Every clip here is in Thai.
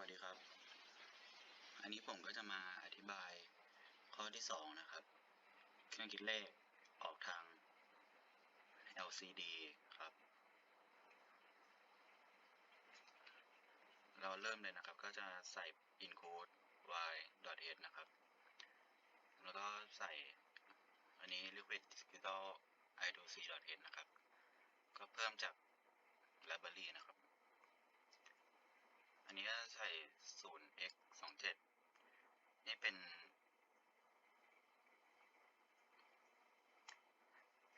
วัสดีครับ อันนี้ผมก็จะมาอธิบายข้อที่สองนะครับ เครื่องคิดเลขออกทาง LCD ครับ เราเริ่มเลยนะครับ ก็จะใส่ include y h นะครับ แล้วก็ใส่ อันนี้ liquid digital i 2 c h นะครับ ก็เพิ่มจาก library นะครับ อันนี้ก็ใส่ 0x 27นี่เป็น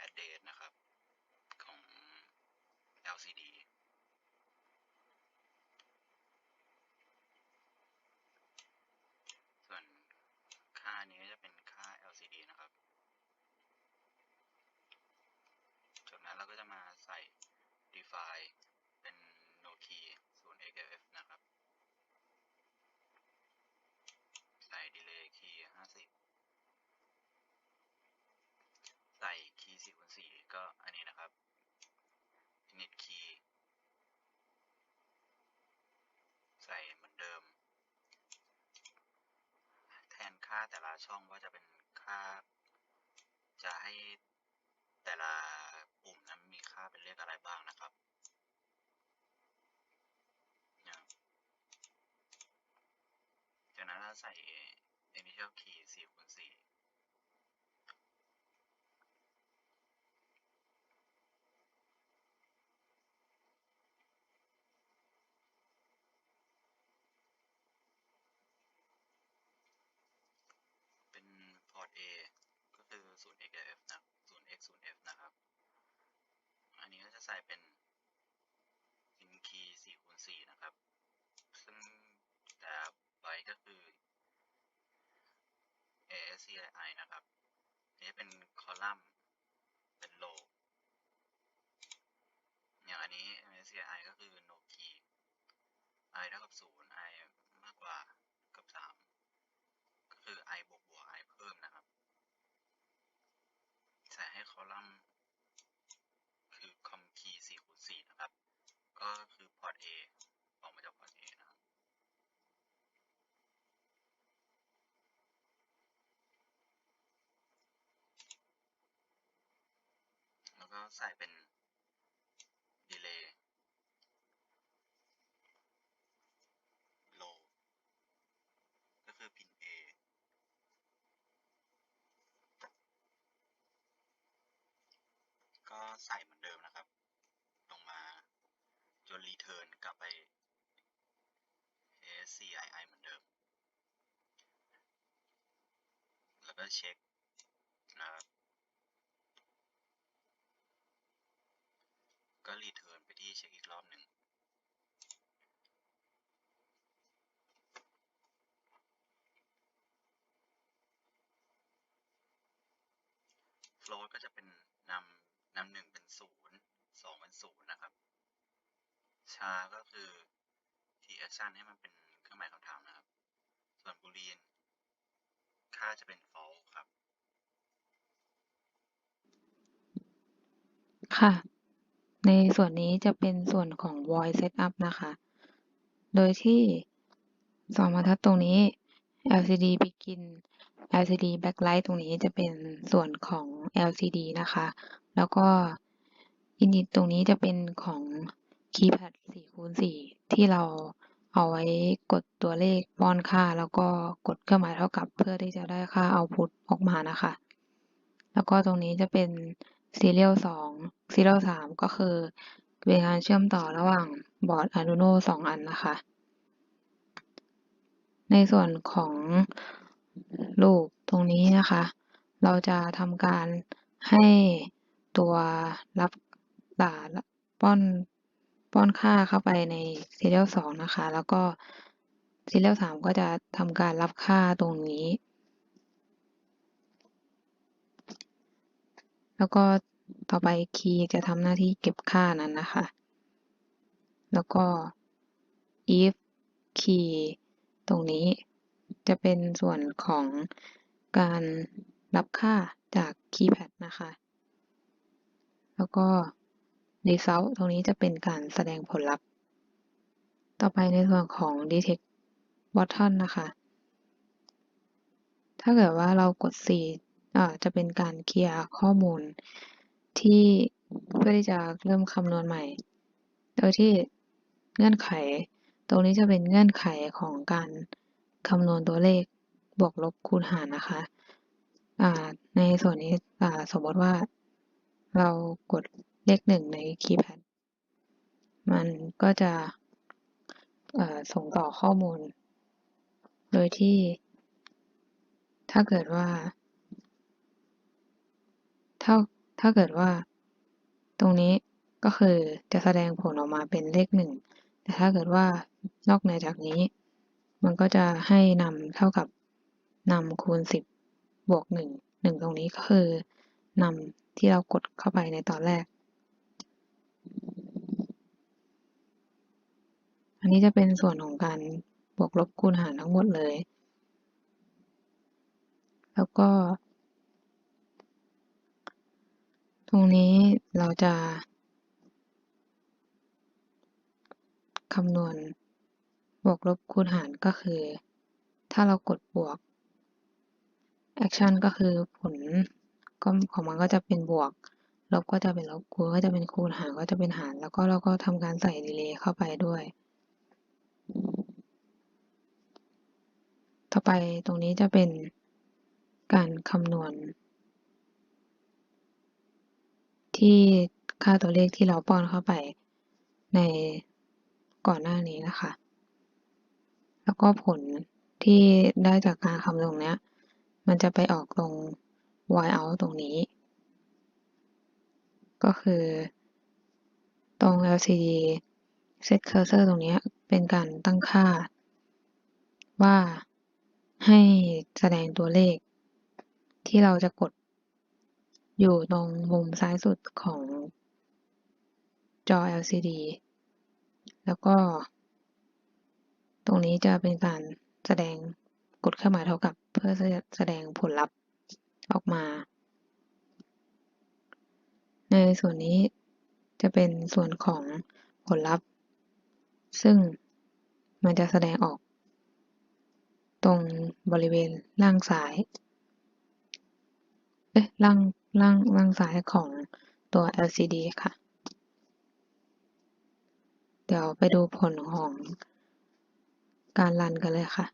address นะครับ ของ LCD ส่วนค่านี้ก็จะเป็นค่า LCD นะครับ จากนั้นเราก็จะมาใส่ define เป็น no key 0xf นะครับ ใส่ delay key 50 ใส่ key 4คูณ4ก็อันนี้นะครับ init key ใส่เหมือนเดิม แทนค่าแต่ละช่องว่าจะเป็นค่า จะให้แต่ละปุ่มนั้นมีค่าเป็นเลขอะไรบ้างนะครับจากนั้นเราใส่ initial key 4คูณ4เป็นพอร์ต A ก็คือ 0xf นะ 0x 0f นะครับ อันนี้ก็จะใส่เป็น in key 4คูณ4นะครับ ซึ่งแต่ไบก็คือ ASCII นะครับ นี่เป็นคอลัมน์ เป็นโล อย่างอันนี้ ASCII ก็คือ no key i เท่ากับ 0 i มากกว่ากับ 3 ก็คือ i บวกบวก i เพิ่มนะครับ ใส่ให้คอลัมน์ คือ com key 4คูณ4นะครับ ก็คือพอร์ต A ออกมาจากพอร์ต A นะครับ ใส่เป็น delay low ก็คือพิน A ก็ใส่เหมือนเดิมนะครับ ลงมาจนรีเทิร์นกลับไป ASCII เหมือนเดิม แล้วก็เช็คนะครับ ก็รีเทิร์นไปที่เช็คอีกรอบหนึ่ง float ก็จะเป็นนำนำหนึ่งเป็นศูนย์สองเป็นศูนย์นะครับ ชาก็คือ t action ให้มันเป็นเครื่องหมายคำถามนะครับ ส่วน boolean ค่าจะเป็น false ครับ ค่ะ ในส่วนนี้จะเป็นส่วนของ voice setup นะคะ โดยที่สองบรรทัดตรงนี้ LCD begin LCD backlight ตรงนี้จะเป็นส่วนของ LCD นะคะ แล้วก็ init ตรงนี้จะเป็นของ keypad 4คูณ4ที่เราเอาไว้กดตัวเลขป้อนค่า แล้วก็กดเครื่องหมายเท่ากับเพื่อที่จะได้ค่า output ออกมานะคะ แล้วก็ตรงนี้จะเป็น serial 2 serial 3ก็คือเป็นการเชื่อมต่อระหว่างบอร์ด Arduino 2อันนะคะ ในส่วนของรูปตรงนี้นะคะ เราจะทำการให้ตัวรับสารป้อนป้อนค่าเข้าไปใน serial 2 นะคะ แล้วก็ serial 3 ก็จะทำการรับค่าตรงนี้ แล้วก็ต่อไปคีย์จะทำหน้าที่เก็บค่านั้นนะคะ แล้วก็ if key ตรงนี้จะเป็นส่วนของการรับค่าจาก keypad นะคะ แล้วก็ result ตรงนี้จะเป็นการแสดงผลลัพธ์ ต่อไปในส่วนของ detect button นะคะ ถ้าเกิดว่าเรากด C อ่าจะเป็นการเคลียร์ข้อมูลที่เพื่อที่จะเริ่มคำนวณใหม่ โดยที่เงื่อนไข ตรงนี้จะเป็นเงื่อนไขของการคำนวณตัวเลขบวกลบคูณหารนะคะอ่าในส่วนนี้อ่าสมมติว่า เรากดเลขหนึ่งในคีย์แพดมันก็จะอ่อส่งต่อข้อมูล โดยที่ถ้าเกิดว่า ถ้าถ้าเกิดว่า ตรงนี้ก็คือจะแสดงผลออกมาเป็นเลขหนึ่งแต่ถ้าเกิดว่านอกเหนือจากนี้ มันก็จะให้นำเท่ากับนำคูณสิบบวกหนึ่งหนึ่งตรงนี้ก็คือนำที่เรากดเข้าไปในตอนแรก อันนี้จะเป็นส่วนของการบวกลบคูณหารทั้งหมดเลย แล้วก็ ตรงนี้เราจะคำนวณบวกลบคูณหารก็คือ ถ้าเรากดบวก action ก็คือผลก็ของมันก็จะเป็นบวก ลบก็จะเป็นลบคูณก็จะเป็นคูณหารก็จะเป็นหาร แล้วก็เราก็ทำการใส่ดีเลย์เข้าไปด้วย ต่อไปตรงนี้จะเป็นการคำนวณ ที่ค่าตัวเลขที่เราป้อนเข้าไปในก่อนหน้านี้นะคะ แล้วก็ผลที่ได้จากการคำนวณเนี้ย มันจะไปออกตรง y out ตรงนี้ ก็คือตรง LCD set cursor ตรงนี้เป็นการตั้งค่า ว่าให้แสดงตัวเลขที่เราจะกด อยู่ตรงมุมซ้ายสุดของจอ LCD แล้วก็ ตรงนี้จะเป็นการแสดงกดเครื่องหมายเท่ากับเพื่อแสดงผลลัพธ์ออกมา ในส่วนนี้จะเป็นส่วนของผลลัพธ์ ซึ่งมันจะแสดงออก ตรงบริเวณล่างซ้าย เอ๊ะล่าง ล่างล่างซ้ายของตัว LCD ค่ะ เดี๋ยวไปดูผลของการรันกันเลยค่ะ